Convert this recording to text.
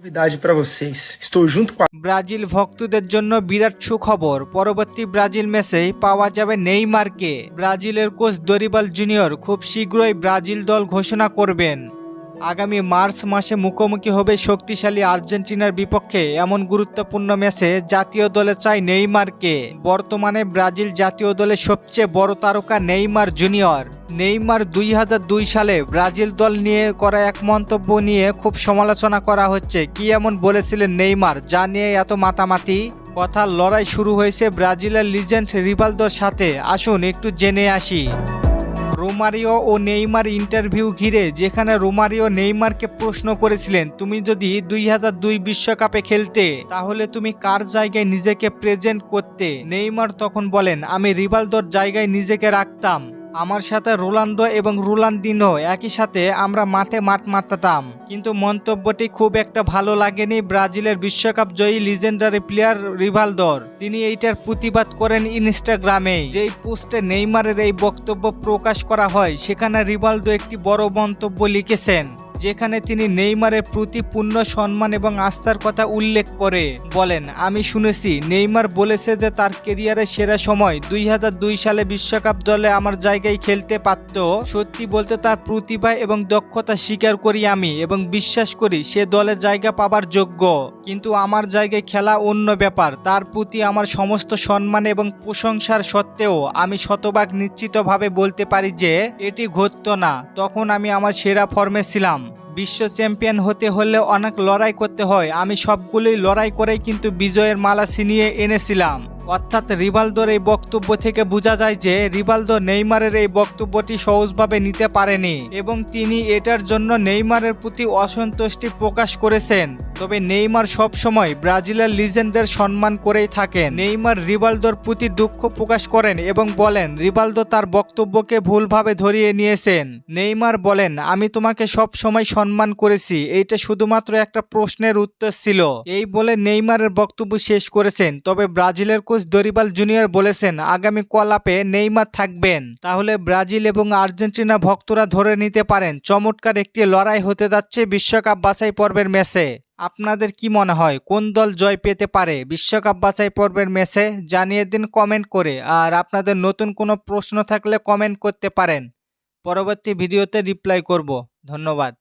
Novidade para vocês. Estou junto com a Brazil ভক্তদের জন্য বিরাট সুখবর। পরবর্তী ব্রাজিল ম্যাচেই পাওয়া যাবে নেইমারকে। ব্রাজিলের কোচ দরিবাল জুনিয়র খুব শীঘ্রই ব্রাজিল দল ঘোষণা করবেন। আগামী মার্চ মাসে মুখোমুখি হবে শক্তিশালী আর্জেন্টিনার বিপক্ষে এমন গুরুত্বপূর্ণ ম্যাচে জাতীয় দলে চায় নেইমারকে। বর্তমানে ব্রাজিল জাতীয় দলের সবচেয়ে বড় তারকা নেইমার জুনিয়র। নেইমার দুই হাজার দুই সালে ব্রাজিল দল নিয়ে করা এক মন্তব্য নিয়ে খুব সমালোচনা করা হচ্ছে। কি এমন বলেছিলেন নেইমার? যা নিয়ে এত মাতামাতি? কথার লড়াই শুরু হয়েছে ব্রাজিলের লিজেন্ড রিভালদোর সাথে। আসুন একটু জেনে আসি। রোমারিও ও নেইমার ইন্টারভিউ ঘিরে, যেখানে রোমারিও নেইমারকে প্রশ্ন করেছিলেন, তুমি যদি দুই হাজার দুই বিশ্বকাপে খেলতে, তাহলে তুমি কার জায়গায় নিজেকে প্রেজেন্ট করতে? নেইমার তখন বলেন, আমি রিভালদোর জায়গায় নিজেকে রাখতাম। আমার সাথে রোলান্ডো এবং রোলান্ডিনো একই সাথে আমরা মাঠে মাঠ মারতাম কিন্তু মন্তব্যটি খুব একটা ভালো লাগেনি ব্রাজিলের বিশ্বকাপ জয়ী লিজেন্ডারি প্লেয়ার রিভালদোর। তিনি এইটার প্রতিবাদ করেন ইনস্টাগ্রামে, যেই পোস্টে নেইমারের এই বক্তব্য প্রকাশ করা হয়, সেখানে রিভালদো একটি বড় মন্তব্য লিখেছেন। যেখানে তিনি নেইমারের প্রতি পূর্ণ সম্মান এবং আস্থার কথা উল্লেখ করে, বলেন, আমি শুনেছি, নেইমার বলেছে যে তার কেরিয়ারের সেরা সময় দুই হাজার দুই সালে বিশ্বকাপ দলে আমার জায়গায় খেলতে পারত। সত্যি বলতে তার প্রতিভা এবং দক্ষতা স্বীকার করি আমি এবং বিশ্বাস করি সে দলে জায়গা পাবার যোগ্য। কিন্তু আমার জায়গায় খেলা অন্য ব্যাপার। তার প্রতি আমার সমস্ত সম্মান এবং প্রশংসার সত্ত্বেও আমি শতভাগ নিশ্চিতভাবে বলতে পারি যে, এটি ঘটত না। তখন আমি আমার সেরা ফর্মে ছিলাম। বিশ্ব চ্যাম্পিয়ন হতে হলে অনেক লড়াই করতে হয়। আমি সবগুলোই লড়াই করেই কিন্তু বিজয়ের মালা ছিনিয়ে এনেছিলাম। অর্থাৎ রিভালদোর এই বক্তব্য থেকে বোঝা যায় যে রিভালদো নেইমারের এই বক্তব্যটি সহজভাবে নিতে পারেনি এবং তিনি এটার জন্য নেইমারের প্রতি অসন্তুষ্টি প্রকাশ করেছেন। তবে নেইমার সবসময় ব্রাজিলের লিজেন্ডের সম্মান করেই থাকেন। নেইমার রিভালদোর প্রতি দুঃখ প্রকাশ করেন এবং বলেন রিভালদো তার বক্তব্যকে ভুলভাবে ধরিয়ে নিয়েছেন। নেইমার বলেন, আমি তোমাকে সব সময় সম্মান করেছি। এইটা শুধুমাত্র একটা প্রশ্নের উত্তর ছিল। এই বলে নেইমারের বক্তব্য শেষ করেছেন। তবে ব্রাজিলের কোচ দরিবাল জুনিয়র বলেছেন, আগামী কলাপে নেইমার থাকবেন। তাহলে ব্রাজিল এবং আর্জেন্টিনা ভক্তরা ধরে নিতে পারেন, চমৎকার একটি লড়াই হতে যাচ্ছে বিশ্বকাপ বাছাই পর্বের ম্যাচে। আপনাদের কি মনে হয়, কোন দল জয় পেতে পারে, বিশ্বকাপ বাছাই পর্বের ম্যাচে? জানিয়ে দিন কমেন্ট করে। আর আপনাদের নতুন কোনো প্রশ্ন থাকলে কমেন্ট করতে পারেন। পরবর্তী ভিডিওতে রিপ্লাই করব। ধন্যবাদ।